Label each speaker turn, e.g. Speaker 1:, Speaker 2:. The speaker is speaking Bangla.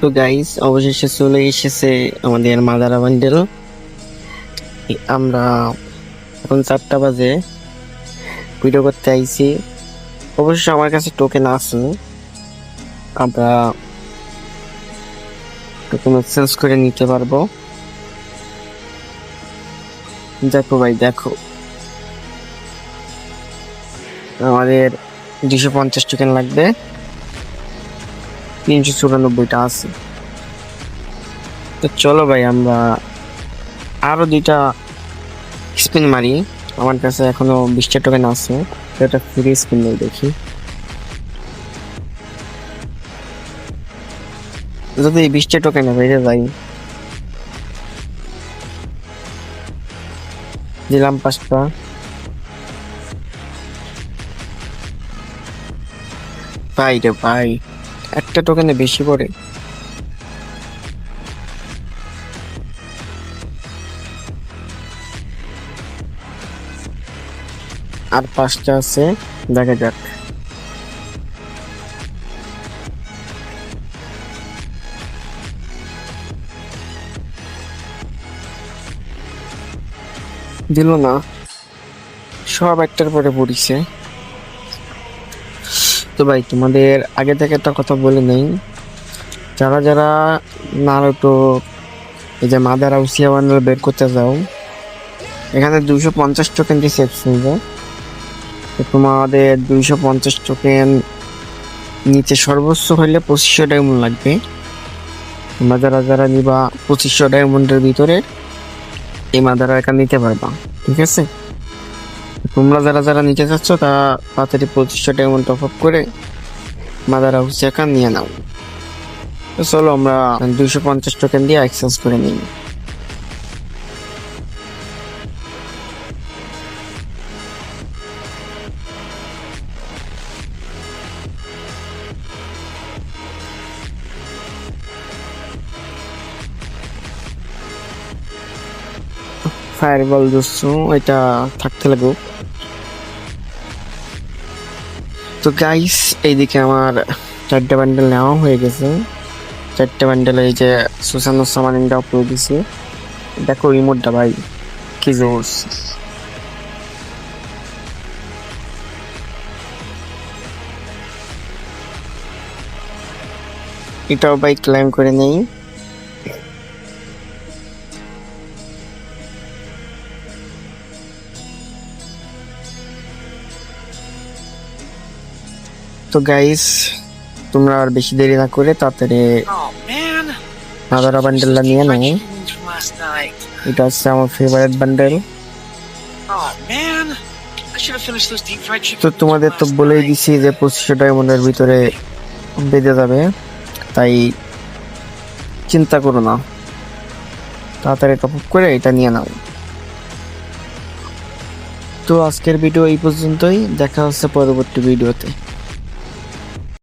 Speaker 1: তো গাইস অবশেষে চলে এসেছে আমাদের মাদারা বান্ডেল আমরা এখন চারটা বাজে। ভিডিও করতে আইছি। অবশ্য আমার কাছে টোকেন আছে। আমরা টোকেন এক্সচেঞ্জ করে নিতে পারব। দেখো ভাই, দেখো। আমাদের দুশো পঞ্চাশ টোকেন লাগবে। তিনশো চুরানব্বইটা আছে। তো চলো ভাই, আমরা আরও দুইটা স্পিন মারি। আমার কাছে এখনও বিশটা টোকেন আছে। এটা ফ্রি স্পিন নেই দেখি। যদি বিশটা টোকেনে বেড়ে যাই। দিলাম পাঁচটা। ভাই রে ভাই। একটা টোকেনে বেশি পড়ে। আর পাঁচটা আছে, দেখা যাক। দিল না। সব একটার পরে পড়িছে। তো ভাই, তোমাদের আগে থেকে একটা কথা বলে নেই। যারা যারা নারুটো, এই যে মাদার আউসিয়া বান্ডেল বের করতে যাও, এখানে দুইশো পঞ্চাশ টোকেন দিয়ে সেট শুনবে তোমাদের দুইশো পঞ্চাশ টোকেন নিচে সর্বোচ্চ হইলে পঁচিশশো ডায়মন্ড লাগবে। তোমরা যারা যারা নিবা পঁচিশশো ডায়মন্ডের ভিতরে, এই মাদারা একা নিতে পারবা, ঠিক আছে? তোমরা যারা যারা নিতে চাচ্ছ তারা তাড়াতাড়ি পঁচিশশো ডায়মন্ড টপ আপ করে মাদার হাউস একা নিয়ে নাও। চলো আমরা দুশো পঞ্চাশ টোকেন দিয়ে এক্সচেঞ্জ করে নিই। ফায়ার বল দিচ্ছু এটা থাকতে লাগুক তো গাইস এইদিকে আমার চারটে ব্যান্ডেল নেওয়া হয়ে গেছে। চারটে বান্ডেল এই যে সুসানো সামানিংটা উপরে দিছে। দেখো ইমোটটা ভাই, কি জোস। এটাও ভাই ক্লাইম করে নেই। তো গাইস তোমরা আর বেশি দেরি না করে তাড়াতাড়ি
Speaker 2: man,
Speaker 1: বান্ডেলটা নিয়ে নাও. এটা হচ্ছে আমার ফেভারিট বান্ডেল. তো তোমাদের তো বলেই দিছি যে পঁচিশশো ডায়মন্ডের ভিতরে বেঁধে যাবে তাই চিন্তা করো না তাড়াতাড়ি টপ করে এটা নিয়ে নাও তো আজকের ভিডিও এই পর্যন্তই দেখা হচ্ছে পরবর্তী ভিডিওতে